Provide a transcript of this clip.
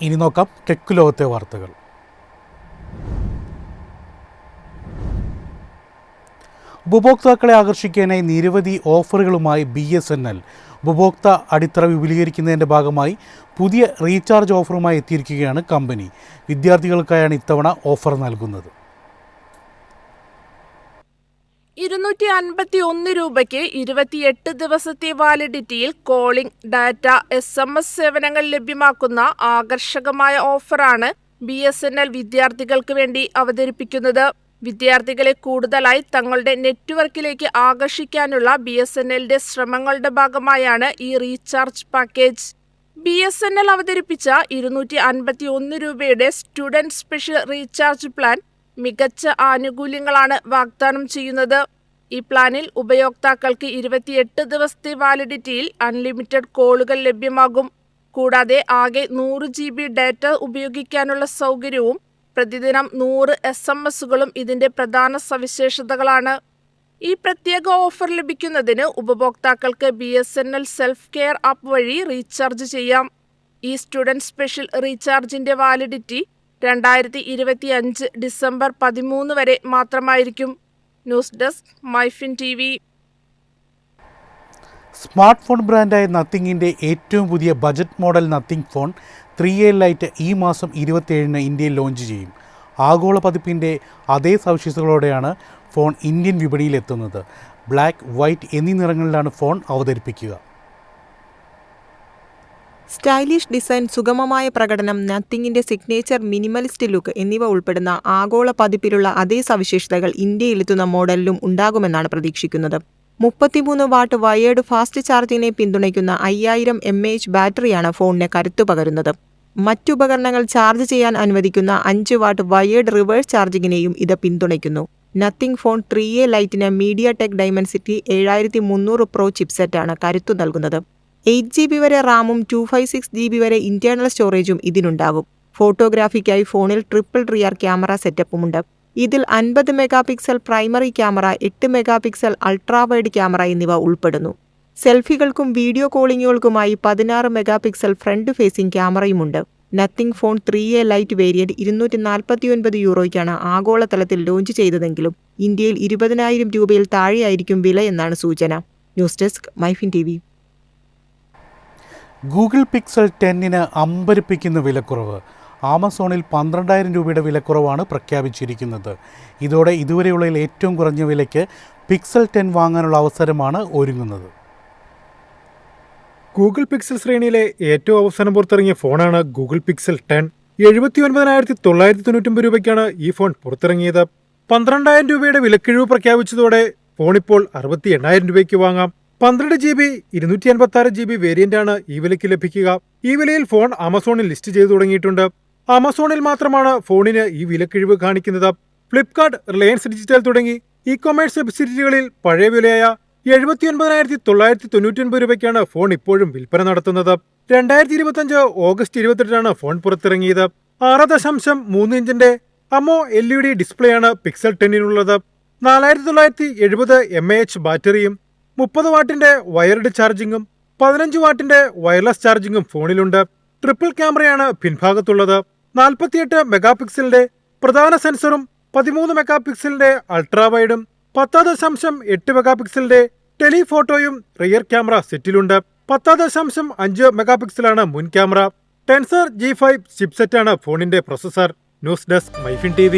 ഇനി നോക്കാം ടെക് ലോകത്തെ വാർത്തകൾ. ഉപഭോക്താക്കളെ ആകർഷിക്കാനായി നിരവധി ഓഫറുകളുമായി ബി എസ് എൻ എൽ. ഉപഭോക്താ അടിത്തറ വിപുലീകരിക്കുന്നതിന്റെ ഭാഗമായി പുതിയ റീചാർജ് ഓഫറുമായി എത്തിയിരിക്കുകയാണ് കമ്പനി. വിദ്യാർത്ഥികൾക്കായാണ് ഇത്തവണ ഓഫർ നൽകുന്നത്. ഇരുന്നൂറ്റി അൻപത്തി ഒന്ന് രൂപയ്ക്ക് ഇരുപത്തിയെട്ട് ദിവസത്തെ വാലിഡിറ്റിയിൽ calling data S M S സേവനങ്ങൾ ലഭ്യമാക്കുന്ന ആകർഷകമായ ഓഫറാണ് ബി എസ് എൻ എൽ വിദ്യാർത്ഥികൾക്ക് വേണ്ടി അവതരിപ്പിക്കുന്നത്. വിദ്യാർത്ഥികളെ കൂടുതലായി തങ്ങളുടെ നെറ്റ്വർക്കിലേക്ക് ആകർഷിക്കാനുള്ള ബി എസ് എൻ എല്ലിന്റെ ശ്രമങ്ങളുടെ ഭാഗമായാണ് ഈ recharge package. B S N L അവതരിപ്പിച്ച ഇരുന്നൂറ്റി അൻപത്തി ഒന്ന് രൂപയുടെ സ്റ്റുഡന്റ് സ്പെഷ്യൽ റീചാർജ് പ്ലാൻ മികച്ച ആനുകൂല്യങ്ങളാണ് വാഗ്ദാനം ചെയ്യുന്നത്. ഈ പ്ലാനിൽ ഉപയോക്താക്കൾക്ക് ഇരുപത്തിയെട്ട് ദിവസത്തെ വാലിഡിറ്റിയിൽ അൺലിമിറ്റഡ് കോളുകൾ ലഭ്യമാകും. കൂടാതെ ആകെ നൂറ് ജി ബി ഡാറ്റ ഉപയോഗിക്കാനുള്ള സൗകര്യവും പ്രതിദിനം നൂറ് എസ് എം എസുകളും ഇതിന്റെ പ്രധാന സവിശേഷതകളാണ്. ഈ പ്രത്യേക ഓഫർ ലഭിക്കുന്നതിന് ഉപഭോക്താക്കൾക്ക് B S N L self care app വഴി റീചാർജ് ചെയ്യാം. ഈ സ്റ്റുഡന്റ് സ്പെഷ്യൽ റീചാർജിന്റെ വാലിഡിറ്റി രണ്ടായിരത്തി ഇരുപത്തി അഞ്ച് ഡിസംബർ പതിമൂന്ന് വരെ മാത്രമായിരിക്കും. News desk MyFin T V smart phone ബ്രാൻഡായ നത്തിങ്ങിന്റെ ഏറ്റവും പുതിയ budget model Nothing phone three A lite ഈ മാസം ഇരുപത്തിയേഴിന് ഇന്ത്യയിൽ ലോഞ്ച് ചെയ്യും. ആഗോള പതിപ്പിന്റെ അതേ സവിശേഷതകളോടെയാണ് ഫോൺ ഇന്ത്യൻ വിപണിയിലെത്തുന്നത്. ബ്ലാക്ക് വൈറ്റ് എന്നീ നിറങ്ങളിലാണ് ഫോൺ അവതരിപ്പിക്കുക. സ്റ്റൈലിഷ് ഡിസൈൻ സുഗമമായ പ്രകടനം നത്തിങ്ങിന്റെ സിഗ്നേച്ചർ മിനിമലിസ്റ്റ് ലുക്ക് എന്നിവ ഉൾപ്പെടുന്ന ആഗോള പതിപ്പിലുള്ള അതേ സവിശേഷതകൾ ഇന്ത്യയിലെത്തുന്ന മോഡലിലും ഉണ്ടാകുമെന്നാണ് പ്രതീക്ഷിക്കുന്നത്. മുപ്പത്തിമൂന്ന് വാട്ട് വയേർഡ് ഫാസ്റ്റ് ചാർജിങ്ങിനെ പിന്തുണയ്ക്കുന്ന അയ്യായിരം എം എച്ച് ബാറ്ററിയാണ് ഫോണിന് കരുത്തു പകരുന്നത്. മറ്റുപകരണങ്ങൾ ചാർജ് ചെയ്യാൻ അനുവദിക്കുന്ന അഞ്ച് വാട്ട് വയേർഡ് റിവേഴ്സ് ചാർജിങ്ങിനെയും ഇത് പിന്തുണയ്ക്കുന്നു. നത്തിങ് ഫോൺ ത്രീ എ ലൈറ്റിന് മീഡിയ ടെക് ഡൈമൻസിറ്റി ഏഴായിരത്തി മുന്നൂറ് പ്രോ ചിപ്സെറ്റാണ് കരുത്തു നൽകുന്നത്. എയ്റ്റ് ജി ബി വരെ റാമും two five six G B വരെ ഇന്റേണൽ സ്റ്റോറേജും ഇതിനുണ്ടാകും. ഫോട്ടോഗ്രാഫിക്കായി ഫോണിൽ ട്രിപ്പിൾ റിയർ ക്യാമറ സെറ്റപ്പുമുണ്ട് ഇതിൽ അൻപത് മെഗാ പിക്സൽ പ്രൈമറി ക്യാമറ എട്ട് mega pixel ultra wide camera എന്നിവ ഉൾപ്പെടുന്നു. സെൽഫികൾക്കും വീഡിയോ കോളിങ്ങുകൾക്കുമായി പതിനാറ് mega pixel front facing ക്യാമറയുമുണ്ട് Nothing phone three A Lite variant ഇരുന്നൂറ്റി നാൽപ്പത്തിയൊൻപത് യൂറോയ്ക്കാണ് ആഗോളതലത്തിൽ ലോഞ്ച് ചെയ്തതെങ്കിലും ഇന്ത്യയിൽ ഇരുപതിനായിരം രൂപയിൽ താഴെയായിരിക്കും വില എന്നാണ് സൂചന. News desk MyFin T Google Pixel ടെന്നിന് അമ്പരിപ്പിക്കുന്ന വിലക്കുറവ്. ആമസോണിൽ പന്ത്രണ്ടായിരം രൂപയുടെ വിലക്കുറവാണ് പ്രഖ്യാപിച്ചിരിക്കുന്നത്. ഇതോടെ ഇതുവരെയുള്ളതിൽ ഏറ്റവും കുറഞ്ഞ വിലയ്ക്ക് പിക്സൽ ടെൻ വാങ്ങാനുള്ള അവസരമാണ് ഒരുങ്ങുന്നത്. ഗൂഗിൾ പിക്സൽ ശ്രേണിയിലെ ഏറ്റവും അവസാനം പുറത്തിറങ്ങിയ ഫോണാണ് ഗൂഗിൾ പിക്സൽ ടെൻ. എഴുപത്തി ഒൻപതിനായിരത്തി തൊള്ളായിരത്തി തൊണ്ണൂറ്റൊമ്പത് രൂപയ്ക്കാണ് ഈ ഫോൺ പുറത്തിറങ്ങിയത്. പന്ത്രണ്ടായിരം രൂപയുടെ വിലക്കിഴിവ് പ്രഖ്യാപിച്ചതോടെ ഫോണിപ്പോൾ അറുപത്തി എണ്ണായിരം രൂപയ്ക്ക് വാങ്ങാം. പന്ത്രണ്ട് ജി ബി ഇരുന്നൂറ്റി അൻപത്തി ആറ് ജി ബി വേരിയന്റാണ് ഈ വിലയ്ക്ക് ലഭിക്കുക. ഈ വിലയിൽ ഫോൺ ആമസോണിൽ ലിസ്റ്റ് ചെയ്തു തുടങ്ങിയിട്ടുണ്ട്. ആമസോണിൽ മാത്രമാണ് ഫോണിന് ഈ വിലക്കിഴിവ് കാണിക്കുന്നത്. ഫ്ലിപ്കാർട്ട് റിലയൻസ് ഡിജിറ്റൽ തുടങ്ങി ഇ കൊമേഴ്സ് വെബ്സൈറ്റുകളിൽ പഴയ വിലയായ എഴുപത്തി ഒൻപതിനായിരത്തി തൊള്ളായിരത്തി തൊണ്ണൂറ്റി ഒൻപത് രൂപയ്ക്കാണ് ഫോൺ ഇപ്പോഴും വിൽപ്പന നടത്തുന്നത്. രണ്ടായിരത്തി ഇരുപത്തിയഞ്ച് ഓഗസ്റ്റ് ഇരുപത്തെട്ടിനാണ് ഫോൺ പുറത്തിറങ്ങിയത്. ആറ് ദശാംശം മൂന്ന് ഇഞ്ചിന്റെ അമോ എൽ ഇ ഡി ഡിസ്പ്ലേയാണ് പിക്സൽ ടെന്നിനുള്ളത്. നാലായിരത്തി തൊള്ളായിരത്തി എഴുപത് എം എ എച്ച് ബാറ്ററിയും മുപ്പത് വാട്ടിന്റെ വയർഡ് ചാർജിങ്ങും പതിനഞ്ച് വാട്ടിന്റെ വയർലെസ് ചാർജിങ്ങും ഫോണിലുണ്ട്. ട്രിപ്പിൾ ക്യാമറയാണ് പിൻഭാഗത്തുള്ളത്. നാൽപ്പത്തിയെട്ട് മെഗാ പിക്സലിന്റെ പ്രധാന സെൻസറും പതിമൂന്ന് മെഗാ പിക്സലിന്റെ അൾട്രാ വൈഡും പത്ത് ദശാംശം എട്ട് മെഗാ പിക്സലിന്റെ ടെലിഫോട്ടോയും റിയർ ക്യാമറ സെറ്റിലുണ്ട്. പത്ത് ദശാംശം അഞ്ച് മെഗാ പിക്സലാണ് മുൻ ക്യാമറ. ടെൻസർ ജി ഫൈവ് ചിപ്സെറ്റാണ് ഫോണിന്റെ processor. News desk MyFin T